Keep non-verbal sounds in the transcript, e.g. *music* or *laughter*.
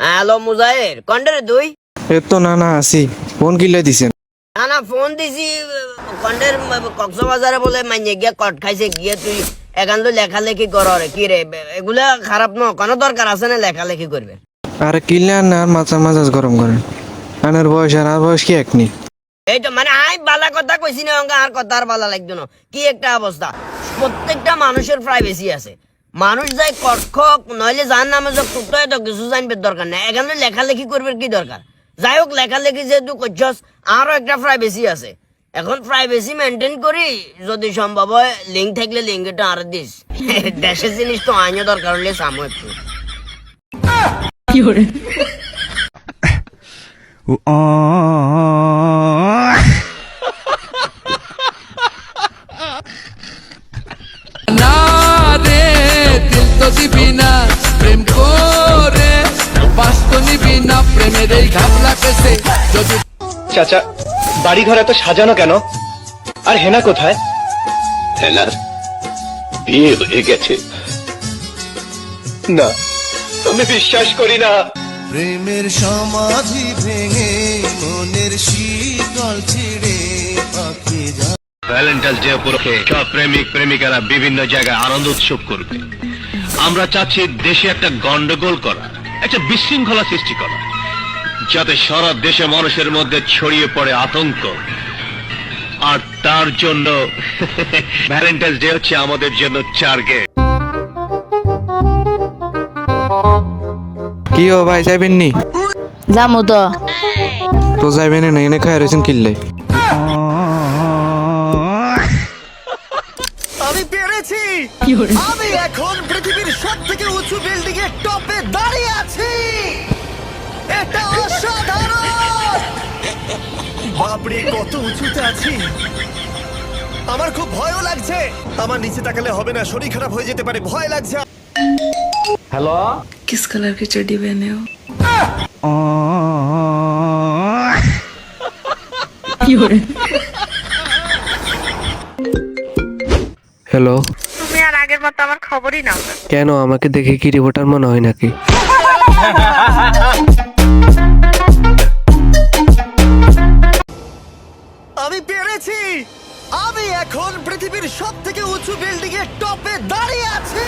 Hello মুজাহির কন্ডারে তুই এ তো না না আছি। ফোন কিলাই দিছেন? না না ফোন দিছি কন্ডের কক্সবাজারে বলে মাইনে গিয়ে কট খাইছে গিয়ে তুই এখান তো লেখালেখি কর রে কি রে এগুলা খারাপ ন কোনো দরকার আছে না লেখালেখি করবে? আরে আর না আর মাথা মাজাজ গরম করেন। আনার বয়স আর আর বয়স কি এক এই তো মানে আই বালা কথা কইছি না অঙ্কা আর কথা আর বালা লাগতো না। কি একটা অবস্থা? প্রত্যেকটা মানুষের প্রাইভেসি আছে। মানুষ যাই কক্ষ নইলে যার নামে যে কুত্তো তো কিছু জানবে দরকার নাই। এখানে লেখালেখি করবে কি দরকার? যাই হোক লেখালেখি যেহেতু করছস আরও একটা প্রাইভেসি আছে। এখন প্রাইভেসি মেনটেন করি যদি সম্ভব হয় লিঙ্ক থাকলে লিঙ্কটা আর দিস। *laughs* দেশের জিনিস তো আইনও দরকার হলে সামো একটু না তো দিবি না প্রেম করে বাস্ত নিবি না প্রেমের এই ঘাবলা যদি চাচা বাড়ি ঘর এত সাজানো কেন আর হেনা কোথায় হেনার বিয়ে হয়ে গেছে না আমি বিশ্বাস করি না প্রেমের সমাধি ভেঙে মনের শীতল ছিড়ে পাখি ভ্যালেন্টাইন্স ডে উপলক্ষে সব প্রেমিক প্রেমিকারা বিভিন্ন জায়গায় আনন্দ উৎসব করবে আমরা চাচ্ছি দেশে একটা গন্ডগোল করা একটা বিশৃঙ্খলা সৃষ্টি করা যাতে সারা দেশে মানুষের মধ্যে ছড়িয়ে পড়ে আতঙ্ক। আর তার জন্য ভ্যালেন্টাইন্স ডে হচ্ছে আমাদের জন্য টার্গেট কি ও ভাই যাইবেন নি? যামু তো। তো যাইবেন না এনে খাই রয়েছেন কিনলে আমি পেরেছি আমি এখন পৃথিবীর সব থেকে উঁচু বিল্ডিং এর টপে দাঁড়িয়ে আছি এটা অসাধারণ বাপরে কত উঁচুতে আছি আমার খুব ভয়ও লাগছে আমার নিচে তাকালে হবে না শরীর খারাপ হয়ে যেতে পারে ভয় লাগছে किस कलर की चड्डी पहने हो হ্যালো তুমি আর আগের মতো আমার খবরই নাও। না কেন? আমাকে দেখে কি রিপোর্টার মনে হয় নাকি? আমি পেরেছি। আমি এখন পৃথিবীর সব থেকে উঁচু বিল্ডিং এর টপে দাঁড়িয়ে আছি।